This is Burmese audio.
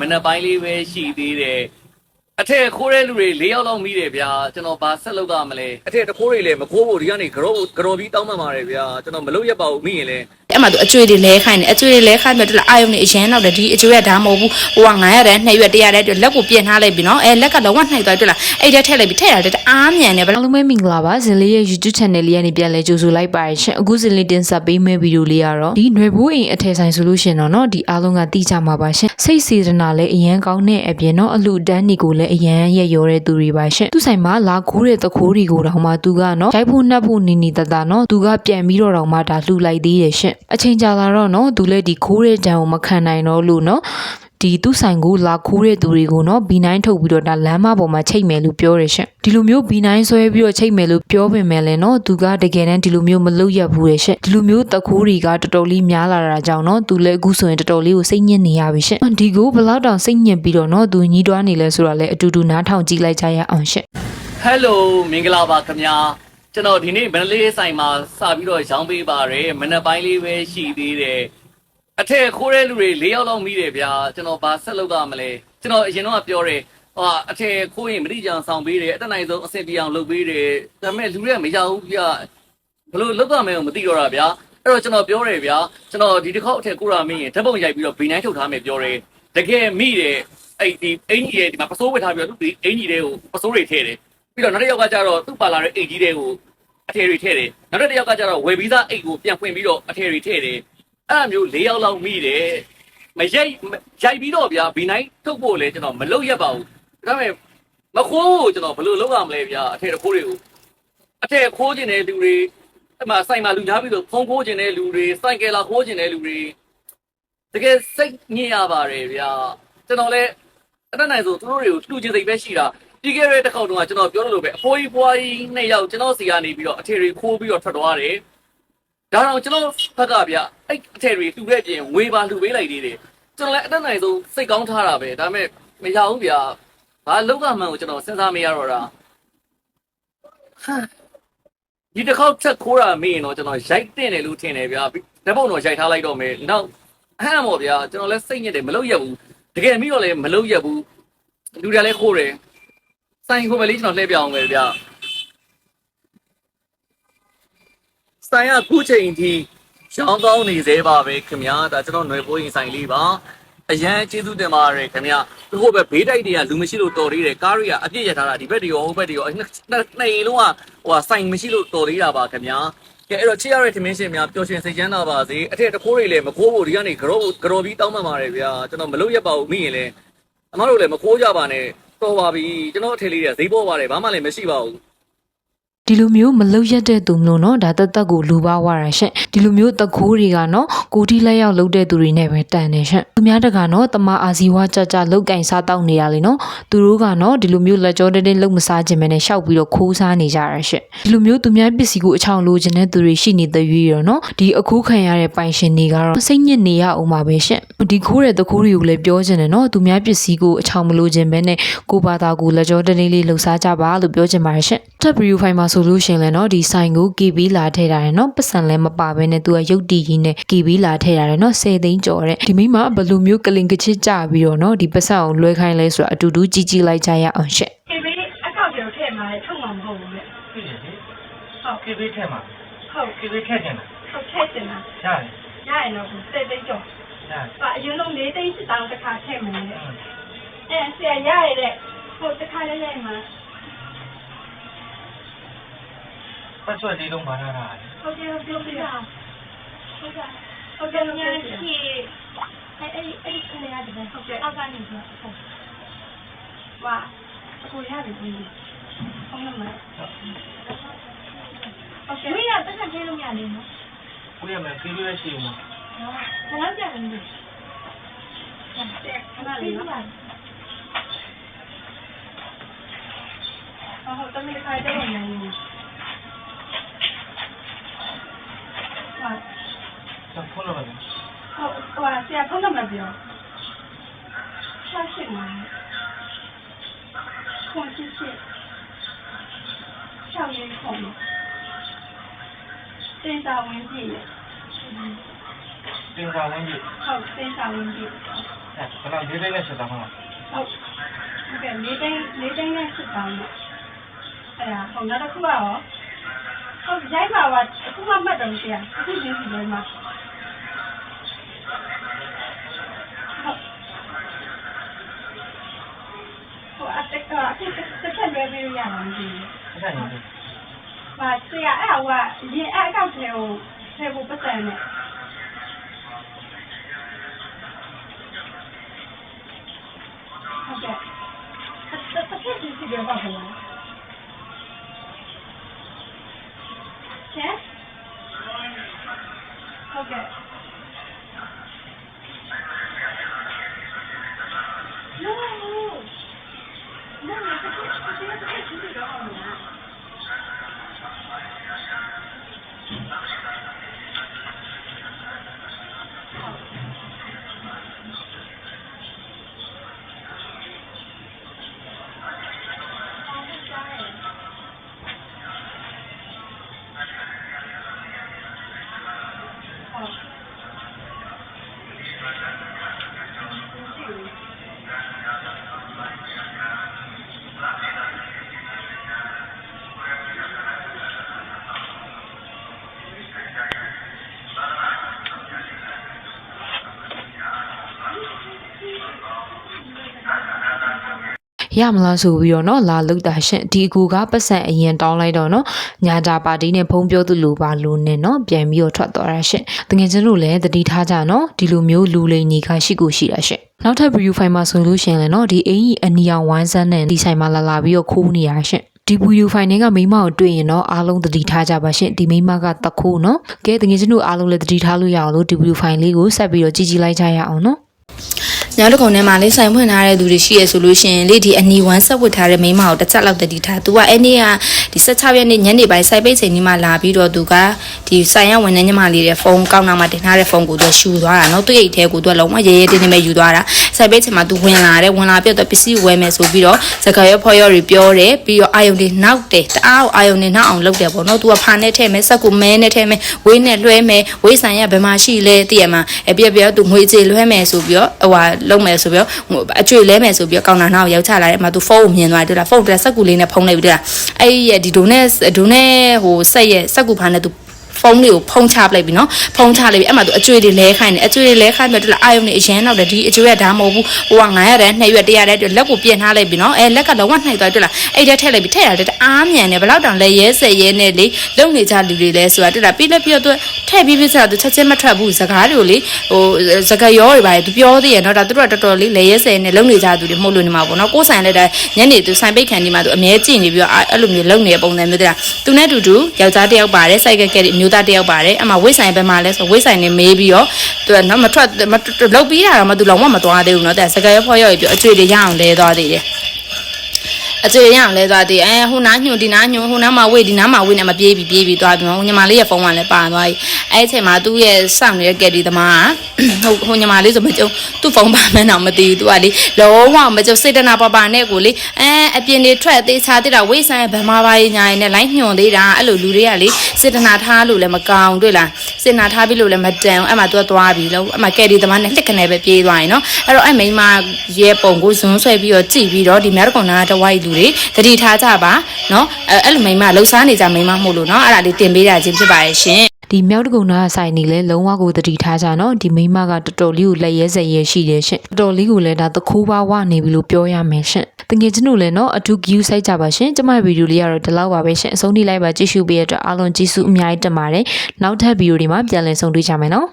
မနက်ပိုင်းလေးပဲရှိသေးတယ်အထက်ခိုးတဲ့လူတွေ၄ယောက်လောက်မိတယ်ဗျာကျွန်တော်ဘာဆက်လုပ်ရမလဲအထက်တခိုးတွေလည်းမခိုးဖို့ဒီကနေကြောကြောပြီးတောင်းမှမှာတယ်ဗျာကျွန်တော်မလုပ်ရပါဘူးမိရင်လည်း အဲ့မှာသူအကျွေးတွေလဲခိုင်းတယ်အကျွေးတွေလဲခိုင်းပြီးတော့အာယုံနေအရင်တော့တယ်ဒီအကျွေးကဒါမဟုတ်ဘူးဟိုက900တဲ့2ရွက်100တဲ့လက်ကိုပြင်ထားလိုက်ပြီနော်အဲလက်ကလုံးဝနှိုက်သွားတွေ့လားအဲ့တက်ထည့်လိုက်ပြီထည့်ရတယ်တအားမြန်တယ်ဘယ် အားလုံးပဲမင်္ဂလာပါဇင်လေးရဲ့ YouTube channel လေးကနေပြန်လဲကြိုဆိုလိုက်ပါရရှင်အခုဇင်လေးတင်ဆက်ပေးမယ့်ဗီဒီယိုလေးကတော့ဒီຫນွေဘိုးအိမ်အထည်ဆိုင်ဆိုလို့ရှရင်တော့เนาะဒီအားလုံးကတိကျမှာပါရှင်စိတ်စေတနာလည်းအရန်ကောင်းတဲ့အပြင်เนาะအလှတန်းတွေကိုလည်းအရန်ရက်ရောတဲ့သူတွေပါရှင်သူဆိုင်မှာလာခိုးတဲ့တခိုးတွေကိုတောင်မှသူကเนาะဓာတ်ဖို့နှက်ဖို့နီနီတတเนาะသူကပြန်ပြီးတော့တောင်မှဒါလှူလိုက်သေးတယ်ရှင် အချိန်ကြာလာတော့နော်သူလည်းဒီခိုးတဲ့တံကိုမခံနိုင်တော့လို့နော်ဒီသူ့ဆိုင်ကိုလာခိုးတဲ့သူတွေကိုနော် B9 ထုတ်ပြီးတော့ဒါလမ်းမပေါ်မှာချိန်မယ်လို့ပြောတယ်ရှင့်ဒီလိုမျိုး B9 ဆွဲပြီးတော့ချိန်မယ်လို့ပြောပင်မယ်လဲနော်သူကတကယ်တမ်းဒီလိုမျိုးမလုပ်ရဘူးရဲ့ရှင့်ဒီလိုမျိုးတခိုးတွေကတော်တော်လေးများလာတာကြောင့်နော်သူလည်းအခုဆိုရင်တော်တော်လေးကိုစိတ်ညစ်နေရပြီရှင့်ဒီကိုဘလောက်တောင်စိတ်ညစ်ပြီးတော့နော်သူညီးတွားနေလဲဆိုတာလဲအတူတူနားထောင်ကြည့်လိုက်ကြရအောင်ရှင့် Hello မင်္ဂလာပါခင်ဗျာ ကျွန်တော်ဒီနေ့မန္တလေးဆိုင်မှာစပြီးတော့ရောင်းပေးပါရယ်မနက်ပိုင်းလေးပဲရှိသေးတယ်အထက်ခိုးတဲ့လူတွေ၄ယောက်လောက်မိတယ်ဗျာကျွန်တော်ဘာဆက်လုပ်ရမလဲကျွန်တော်အရင်တော့ပြောတယ်ဟာအထက်ခိုးရင်မတိကြအောင်ဆောင်ပေးတယ်အတက်နိုင်ဆုံးအဆင်ပြေအောင်လုပ်ပေးတယ်ဒါပေမဲ့လူတွေကမရဘူးဗျာဘလို့လုပ်ရမယ်ကိုမသိတော့တာဗျာအဲ့တော့ကျွန်တော်ပြောတယ်ဗျာကျွန်တော်ဒီတစ်ခေါက်အထက်ကိုရာမင်းရင်ဓာတ်ပုံရိုက်ပြီးတော့ B9 ထုတ်ထားမယ်ပြောတယ်တကယ်မိတယ်အဲ့ဒီအင်ကြီးရဲ့ဒီမှာပစိုးဝတ်ထားပြီးတော့သူဒီအင်ကြီးတွေကိုပစိုးတွေထည့်တယ် ပြီးတော့နောက်တစ်ယောက်ကကျတော့သူ့ပါလာတဲ့အိတ်ကြီးတွေကိုအထည်တွေထည့်တယ်နောက်တစ်ယောက်ကကျတော့ဝယ်ပြီးသားအိတ်ကိုပြန်ဖွင့်ပြီးတော့အထည်တွေထည့်တယ်အဲ့လိုမျိုး၄ယောက်လောက်မိတယ်မရိုက်ရိုက်ပြီးတော့ဗျာ B9 ထုတ်ဖို့လေကျွန်တော်မလုပ်ရက်ပါဘူးဒါပေမဲ့မခိုးဘူးကျွန်တော်ဘယ်လိုလုပ်ရမလဲဗျာအထည်တစ်ခိုးတွေကိုအထည်ခိုးခြင်းတဲ့လူတွေအဲ့မှာစိုက်မှာလူများပြီးတော့ဖုံးခိုးခြင်းတဲ့လူတွေစိုက်ကယ်လာခိုးခြင်းတဲ့လူတွေတကယ်စိတ်ညစ်ရပါတယ်ဗျာကျွန်တော်လည်းအဲ့ဒါနိုင်ဆိုသူတို့တွေကိုလှူခြင်းစိတ်ပဲရှိတာ ပြီးခဲ့တဲ့တစ်ခေါက်တုန်းကကျွန်တော်ပြောလို့ပဲအဖိုးကြီးဖွားကြီးနှစ်ယောက်ကျွန်တော်စီကနေပြီးတော့အထည်တွေခိုးပြီးတော့ထွက်သွားတယ်ဒါတော့ကျွန်တော်ဘက်ကဗျအဲ့အထည်တွေလှူတဲ့ပြင်ဝေပါလှူပေးလိုက်သေးတယ်ကျွန်တော်လည်းအဲ့ဒါနိုင်ဆိုစိတ်ကောင်းထားတာပဲဒါပေမဲ့မရဘူးဗျာဘာလောက်ကမှန်ကိုကျွန်တော်စဉ်းစားမရတော့တာဟမ်ဒီတစ်ခေါက်ချက်ခိုးတာမေးရင်တော့ကျွန်တော်ရိုက်တင်တယ်လို့ထင်တယ်ဗျာဓာတ်ပုံတော့ရိုက်ထားလိုက်တော့မယ်နောက်အဟမ်းပေါ့ဗျာကျွန်တော်လည်းစိတ်ညစ်တယ်မလုပ်ရဘူးတကယ်မိတော့လည်းမလုပ်ရဘူးလူတွေလည်းခိုးတယ် ဆိုင်ကိုပဲလေးကျွန်တော်လှည့်ပြအောင်ပဲဗျဆိုင်ကခုချိန်ထိရောင်းကောင်းနေသေးပါပဲခင်ဗျာဒါကျွန်တော်ຫນွေပိုးရင်ဆိုင်လေးပါအရန်ကျေးဇူးတင်ပါတယ်ခင်ဗျာဒီဟိုပဲဘေးတိုက်တွေကလူမရှိလို့တော်သေးတယ်ကားတွေကအပြည့်ရထားတာဒီဘက်တွေရောဟိုဘက်တွေရောနှစ်နှစ်လုံးကဟိုကဆိုင်မရှိလို့တော်သေးတာပါခင်ဗျာကဲအဲ့တော့ချစ်ရတဲ့ထမင်းရှင်များပျော်ရွှင်စိတ်ချမ်းသာပါစေအထက်တခိုးတွေလည်းမခိုးဖို့ဒီကနေကြောကြောပြီးတောင်းပန်ပါတယ်ဗျာကျွန်တော်မလုပ်ရပါဘူးမိရင်လည်းအမတို့လည်းမခိုးကြပါနဲ့ တော်ပါပြီကျွန်တော်အထည်လေးတွေကဈေးပေါ်ပါတယ်ဘာမှလည်းမရှိပါဘူးဒီလိုမျိုးမလောက်ရက်တဲ့သူမလို့နော်ဒါတက်တက်ကိုလူပါဝါတာရှင့်ဒီလိုမျိုးတကိုးတွေကနော်ကိုတိလက်ရောက်လုပ်တဲ့သူတွေနဲ့ပဲတန်နေရှင့်သူများတကနော်တမအာဇီဝကြကြလောက်ကင်စားတောက်နေရလေနော်သူတို့ကနော်ဒီလိုမျိုးလက်ကြောတင်းတင်းလောက်မစားခြင်းပဲနဲ့ရှောက်ပြီးတော့ခိုးစားနေကြတာရှင့်ဒီလိုမျိုးသူများပစ္စည်းကိုအချောင်လိုချင်တဲ့သူတွေရှိနေတဲ့ရွေးရောနော်ဒီအခုခံရတဲ့ပိုင်ရှင်တွေကတော့စိတ်ညစ်နေရအောင်ပါပဲရှင့် ဒီခိုးတဲ့တခိုးတွေကိုလည်းပြောချင်တယ်နော်သူများပစ္စည်းကိုအချောင်မလို့ခြင်းပဲနဲ့ကိုဘာသာကိုလက်ကြောတနေ့လေးလှူစားကြပါလို့ပြောချင်ပါတယ်ရှင် Tab View File မှာဆိုလို့ရှင်လဲနော်ဒီဆိုင်ကို KB လာထည့်ထားတယ်နော်ပတ်စံလည်းမပါဘဲနဲ့သူကရုပ်တည်ကြီးနဲ့ KB လာထည့်ထားတယ်နော်10သိန်းကျော်တဲ့ဒီမိမဘယ်လိုမျိုးကလင်ကချစ်ကြပြီးတော့နော်ဒီပတ်စံအောင်လွှဲခိုင်းလဲဆိုတာအတူတူကြည့်ကြည့်လိုက်ကြရအောင်ရှင် KB အကောက်ကျော်ထည့်မှာလေထုတ်မှာမဟုတ်ဘူးလေဟုတ်တယ်ဟုတ် KB ထည့်မှာဟုတ် KB ထည့်ချင်တာဟုတ်ထည့်ချင်တာရတယ်ရတယ်နော်10သိန်းကျော် ဟာအရင်ဆုံး၄သိန်း၈တောင်းတစ်ခါထည့်မယ်လေအဲဆရာရရတဲ့ဟိုတစ်ခါလေးလိုက်မှာပတ်စွဲလေးလုံးပါလာတာဟုတ်ကဲ့ဟုတ်ကဲ့ဟုတ်ကဲ့ဟုတ်ကဲ့ညရှိအဲ့အဲ့အဲ့ခဏရတယ်ဟုတ်ကဲ့အောက်ကနေဟုတ်ဝါကိုရတယ်ဒီဟုတ်လားမဟုတ်ကဲ့မင်းကတက်ချက်သေးလို့မရဘူးနော်ကိုရမယ်ပြေးလို့ရရှိဦးမှာ ခဏကြာနေတယ်ခဏလေးနော်ဟုတ်တယ်မိခိုင်တယ်နေနေဟာတော့ဖုန်းလာတယ်ဟုတ်ဟိုဆရာဖုန်းနံပါတ်ပြောရှာရှိမှာခွန်ချစ်ချစ်ရှောင်းရင်းခုံတင်တာဝင်ကြည့်ရ စင်္ကာဝင်းကြီးဟုတ်စင်္ကာဝင်းကြီးအဲ့ဘယ်လောက်လေးတိုင်းနဲ့ဆက်တာမလားဟုတ်ဟုတ်ကဲ့လေးတိုင်းလေးတိုင်းနဲ့ဆက်တာမလားအဲ့ဒါဟောနောက်တစ်ခုကရောဟုတ်ရိုက်ပါပါအခုမှမှတ်တယ်ဆရာအခုဒီစီလေးမှာအတက်ကတစ်ချက်လွယ်ပေးရမှာမသိဘူး။ဟုတ်ကဲ့။ပါဆရာအဲ့ဟိုကရင်အဲ့အကောက်ထဲကိုထဲကိုပတ်တယ်နဲ့ တစ်ချက် ရမလားဆိုပြီးတော့နော်လာလုတာရှင်ဒီအကူကပတ်စံအရင်တောင်းလိုက်တော့နော်ညာတာပါတီနဲ့ဖုံးပြောသူလူပါလူနဲ့နော်ပြန်ပြီးတော့ထွက်သွားတာရှင်တကယ်ချင်းလို့လည်းတတိထားကြနော်ဒီလိုမျိုးလူလိန်ကြီးကရှိကိုရှိတာရှင်နောက်ထပ် view file မှာဆိုလို့ရှင်လည်းနော်ဒီအင်ကြီးအနီအောင်ဝိုင်းစမ်းနဲ့ဒီဆိုင်မှာလာလာပြီးတော့ခိုးနေရရှင်ဒီဗီဒီယိုဖိုင်ထဲကမိမကိုတွေ့ရင်တော့အားလုံးသတိထားကြပါရှင်ဒီမိမကတခိုးနော်ကဲတကယ်ချင်းတို့အားလုံးလည်းသတိထားလို့ရအောင်လို့ဒီဗီဒီယိုဖိုင်လေးကိုဆက်ပြီးတော့ကြည့်ကြည့်လိုက်ကြရအောင်နော် ညောင်းတခုံထဲမှာလေးဆိုင်ဖွင့်ထားတဲ့သူတွေရှိရဆိုလို့ရှင်လေဒီအနီဝမ်းဆက်ဝတ်ထားတဲ့မိန်းမကိုတစ်ချက်လောက်တတိထားသူကအဲ့နေ့ကဒီ16ရက်နေ့ညနေပိုင်းစိုက်ပိတ်ချိန်ကြီးမှာလာပြီးတော့သူကဒီဆိုင်ရဝန်ထမ်းညီမလေးရဲ့ဖုန်းကောင်းနာမှာတင်ထားတဲ့ဖုန်းကိုသူကရှူသွားတာနော်သူ့အိတ်ထဲကိုသူကလုံးဝရဲရဲတင်းတင်းပဲယူသွားတာ ဆိုင်ပိတ်ချင်မှာသူဝင်လာတယ်ဝင်လာပြတော့ပစ္စည်းဝယ်မယ်ဆိုပြီးတော့စကားရောဖော်ရောတွေပြောတယ်ပြီးတော့အာယုန်တွေနောက်တယ်တအားကိုအာယုန်တွေနောက်အောင်လုပ်တယ်ပေါ့နော်သူကဖာနဲ့ထဲ့မယ်စက်ကိုမဲနဲ့ထဲ့မယ်ဝေးနဲ့လွှဲမယ်ဝေးဆိုင်ရဘယ်မှာရှိလဲသိရမှာအပြက်ပြက်သူငွေကြေလွှဲမယ်ဆိုပြီးတော့ဟိုဟာလုပ်မယ်ဆိုပြီးတော့အကျွေလဲမယ်ဆိုပြီးတော့ကောင်တာနောက်ရောက်ချလာတယ်အမသူဖုန်းကိုမြင်သွားတယ်တွေ့လားဖုန်းတက်စက်ကူလေးနဲ့ဖုန်းလိုက်ပြီးတွေ့လားအဲ့ရဲ့ဒီဒိုနဲ့ဒိုနဲ့ဟိုဆက်ရဲ့စက်ကူဖာနဲ့သူ ဖုန်းလေးကိုဖုံးချပလိုက်ပြီနော်ဖုံးချလိုက်ပြီအဲ့မှာသူအကျွေးတွေလဲခိုင်းတယ်အကျွေးတွေလဲခိုင်းပြီးတော့အာယုံနေအရန်တော့တယ်ဒီအကျွေးကဒါမဟုတ်ဘူးဟိုက900တဲ့2ရွက်100တဲ့အတွက်လက်ကိုပြင်ထားလိုက်ပြီနော်အဲလက်ကလုံးဝနှိုက်သွားတွေ့လားအဲ့တက်ထည့်လိုက်ပြီထည့်ရတယ်တအားမြန်တယ်ဘယ်တော့တောင်လဲရဲဆယ်ရဲနဲ့လေလုံနေကြလူတွေလဲဆိုတာတွေ့လားပြီးလက်ပြီးတော့သူထည့်ပြီးပြီးဆိုတော့သူချက်ချင်းမထွက်ဘူးစကားတွေကိုလေဟိုစကားရောတွေပါသူပြောသေးရနော်ဒါသူတို့ကတော်တော်လေးလဲရဲဆယ်နဲ့လုံနေကြသူတွေမှုလို့နေမှာပေါ့နော်ကိုယ်ဆိုင်လည်းဒါညနေသူဆိုင်ပိတ်ခံဒီမှာသူအမြဲကြည့်နေပြီးတော့အဲ့လိုမျိုးလုံနေတဲ့ပုံစံမျိုးတွေ့လားသူနဲ့တူတူယောက်ျားတစ်ယောက်ပါတယ်စိုက်ကက်ကက်အမျိုးသားတစ်ယောက်ပါတယ်အမှဝိတ်ဆိုင်ဘက်မှာလဲဆိုဝိတ်ဆိုင်နေမေးပြီးတော့သူကနော်မထွက်လုတ်ပြီးတာတော့မသူလုံးဝမသွားသေးဘူးနော်တဲ့စကားရောဖော်ရောပြီးအကျွေတွေရအောင်လဲသွားသေးတယ် အကျွေရအောင်လဲသွားသေးအဲဟိုနားညွန်ဒီနားညွန်ဟိုနားမှာဝေ့ဒီနားမှာဝေ့နဲ့မပြေးပြီးပြေးပြီးသွားပြီးတော့ညီမလေးရဲ့ဖုန်းကလည်းပါသွားပြီအဲအချိန်မှာသူ့ရဲ့စောင့်နေတဲ့ကက်ဒီသမားကဟိုဟိုညီမလေးဆိုမကြုံသူ့ဖုန်းပါမှန်းတော့မသိဘူးသူကလေလုံးဝမကြုံစေတနာပပနဲ့ကိုလေအဲအပြင်တွေထွက်သေးချာသေးတာဝေ့ဆိုင်ဘယ်မှာပါညာရင်နဲ့လိုင်းညွန်သေးတာအဲ့လိုလူတွေကလေစေတနာထားလို့လည်းမကောင်းတွေ့လားစေတနာထားပြီးလို့လည်းမတန်အဲ့မှာသူကသွားပြီလို့အဲ့မှာကက်ဒီသမားနဲ့လှစ်ကနေပဲပြေးသွားရင်နော်အဲ့တော့အဲ့မိန်းမရဲပုံကိုဇွန်းဆွဲပြီးတော့ကြည့်ပြီးတော့ဒီမြတ်ကောင်နာတဝိုက်လူတွေတတိထားကြပါနော်အဲ့အဲ့လိုမိန်းမလှူစားနေကြမိန်းမမှုလို့နော်အဲ့ဒါလေးတင်ပေးတာချင်းဖြစ်ပါရဲ့ရှင်ဒီမြောက်တကုံနာဆိုင်နေလဲလုံးဝကိုတတိထားကြနော်ဒီမိန်းမကတော်တော်လေးကိုလက်ရဲစက်ရဲရှိတယ်ရှင်တော်တော်လေးကိုလည်းဒါသခိုးပါဝနေပြီလို့ပြောရမယ်ရှင်တကယ်ချင်းတို့လည်းနော်အထူး view စိုက်ကြပါရှင်ကျမဗီဒီယိုလေးကတော့ဒီလောက်ပါပဲရှင်အဆုံးထိလိုက်ပါကြည့်ရှုပေးရတဲ့အတွက်အားလုံးကြည့်စုအများကြီးတင်ပါတယ်နောက်ထပ်ဗီဒီယိုတွေမှာပြန်လည်ဆုံတွေ့ကြမယ်နော်